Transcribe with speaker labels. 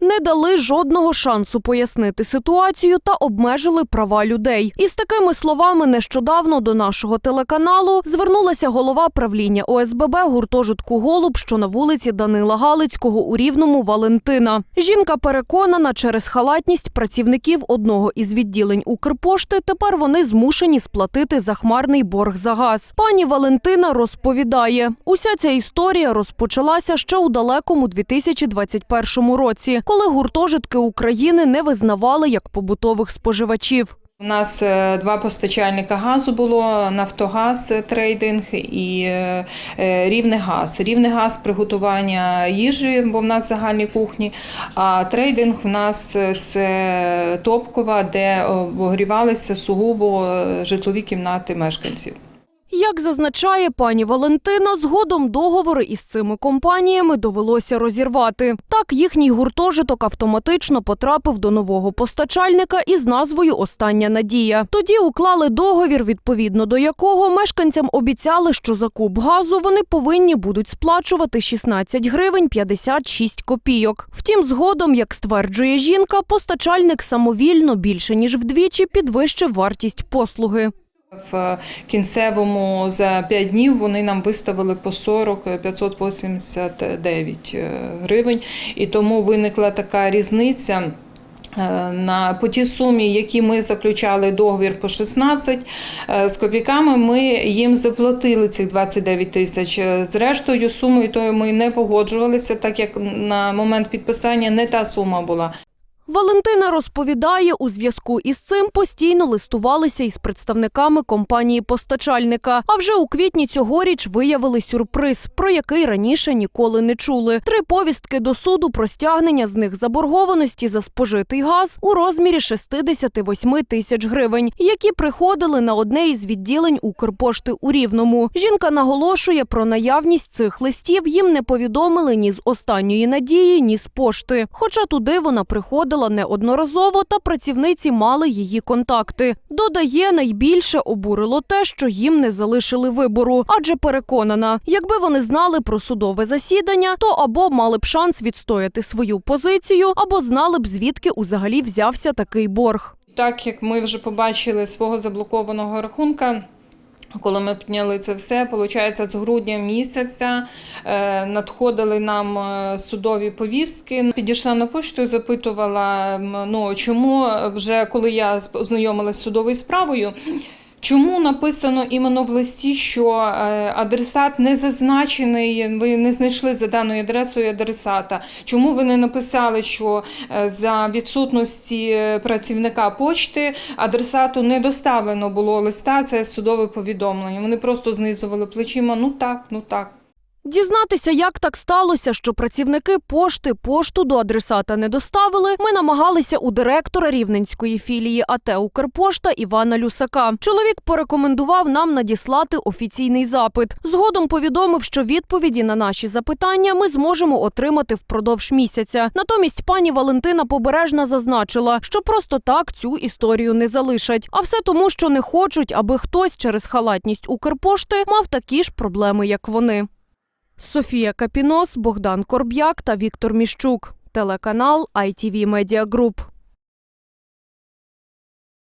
Speaker 1: Не дали жодного шансу пояснити ситуацію та обмежили права людей. Із такими словами нещодавно до нашого телеканалу звернулася голова правління ОСББ гуртожитку Голуб, що на вулиці Данила Галицького у Рівному Валентина. Жінка переконана, через халатність працівників одного із відділень Укрпошти тепер вони змушені сплатити захмарний борг за газ. Пані Валентина розповідає, уся ця історія розпочалася ще у далекому 2021 році, коли гуртожитки України не визнавали як побутових споживачів.
Speaker 2: У нас е, два постачальника газу було: Нафтогаз е, трейдинг і е, Рівнегаз. Рівнегаз приготування їжі, бо в нас загальні кухні. А трейдинг в нас це топкова, де обогрівалися сугубо житлові кімнати мешканців.
Speaker 1: Як зазначає пані Валентина, згодом договори із цими компаніями довелося розірвати. Так їхній гуртожиток автоматично потрапив до нового постачальника із назвою Остання надія. Тоді уклали договір, відповідно до якого мешканцям обіцяли, що за куб газу вони повинні будуть сплачувати 16 гривень 56 копійок. Втім, згодом, як стверджує жінка, постачальник самовільно більше ніж вдвічі підвищив вартість послуги.
Speaker 2: В кінцевому за 5 днів вони нам виставили по 40 589 е, гривень, і тому виникла така різниця. е, На по тій сумі, які ми заключали договір по 16 е, з копійками, ми їм заплатили цих 29 тисяч. Е, Зрештою, сумою тою ми не погоджувалися, так як на момент підписання не та сума була.
Speaker 1: Валентина розповідає, у зв'язку із цим постійно листувалися із представниками компанії постачальника. А вже у квітні цьогоріч виявили сюрприз, про який раніше ніколи не чули. Три повістки до суду про стягнення з них заборгованості за спожитий газ у розмірі 68 тисяч гривень, які приходили на одне із відділень Укрпошти у Рівному. Жінка наголошує про наявність цих листів. Їм не повідомили ні з останньої надії, ні з пошти. Хоча туди вона приходила неодноразово, та працівниці мали її контакти. Додає, найбільше обурило те, що їм не залишили вибору, адже переконана, якби вони знали про судове засідання, то або мали б шанс відстояти свою позицію, або знали б звідки узагалі взявся такий борг.
Speaker 2: Так як ми вже побачили свого заблокованого рахунка. Коли ми підняли це все, виходить, з грудня місяця е, надходили нам е, судові повістки. Підійшла на пошту і запитувала, ну чому вже коли я ознайомилася з судовою справою. Чому написано іменно в листі, що е, адресат не зазначений, ви не знайшли за даною адресою адресата? Чому ви не написали, що е, за відсутності е, працівника почти адресату не доставлено було листа, це судове повідомлення. Вони просто знизували плечима. Ну так, ну так.
Speaker 1: Дізнатися, як так сталося, що працівники пошти пошту до адресата не доставили, ми намагалися у директора рівненської філії АТ Укрпошта Івана Люсака. Чоловік порекомендував нам надіслати офіційний запит. Згодом повідомив, що відповіді на наші запитання ми зможемо отримати впродовж місяця. Натомість пані Валентина Побережна зазначила, що просто так цю історію не залишать. А все тому, що не хочуть, аби хтось через халатність Укрпошти мав такі ж проблеми, як вони. Софія Капінос, Богдан Корб'як та Віктор Міщук. Телеканал ITV Media Group.